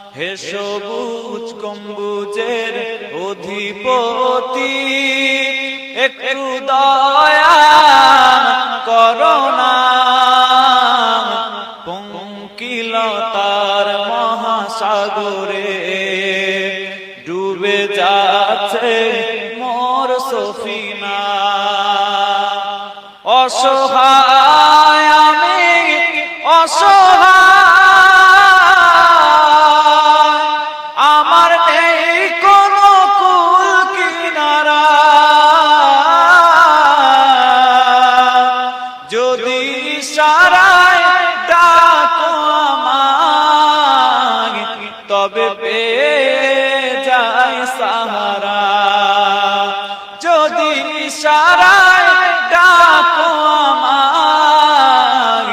হে সবুজ কম্বুজের অধিপতি একটু দয়া করোনা পঙ্কিলতার মহাসাগরে ডুবে যাচ্ছে মোর সফিনা। অসহায় সারায় ডাকো আমায় তবে পেয়ে যায় সাহারা। যদি সারায় ডাকো আমায়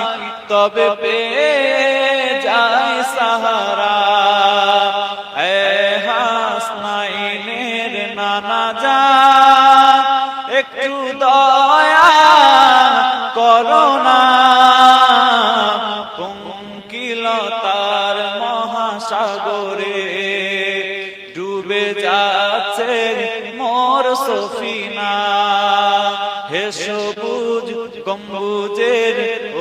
তবে পেয়ে যায় সাহারা। এ হাসনাইনের নানা যা ডুবে যাচ্ছে মোর সফিনা। হে সবুজ গম্বুজের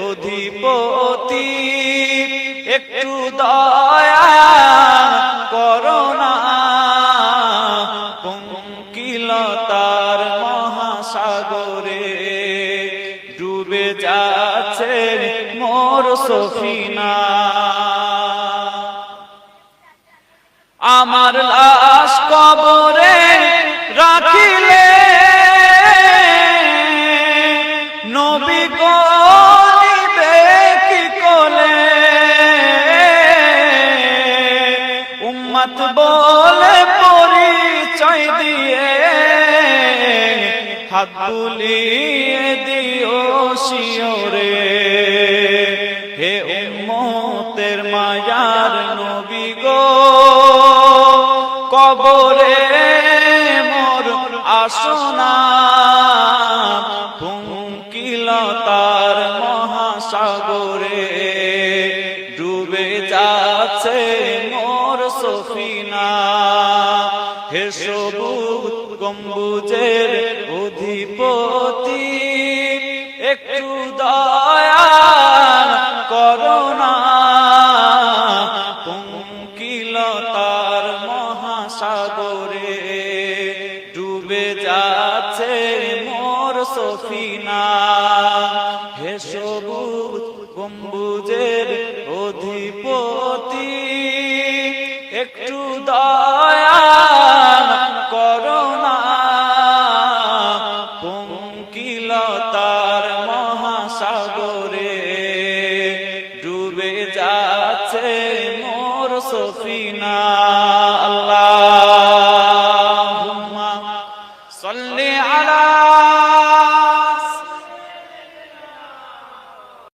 অধিপতি, একটু দয়া করোনা পঙ্কিলতার মহাসাগরে ডুবে যাচ্ছে মোর সফিনা। আমার লাশ কবরে রাখিলে। নবী গনিবে কি কোলে? উম্মত বলে পরিচয় দিয়ে হাত বুলিয়ে দিও শিওরে। হে উম্মতের মায়ার নবী গো কবরে মোর আসনা। পুঙ্কিলতার মহাসাগরে ডুবে যাচ্ছে মোর সফিনা। হে গম্বুজের অধিপতি একটু দয়া মহাসাগরে ডুবে যাচ্ছে মোর সফিনা। হে সবুজ গম্বুজের অধিপতি, একটু দয়া করোনা পঙ্কিলতার মহাসাগরে ডুবে যাচ্ছে মোর সফিনা। صل على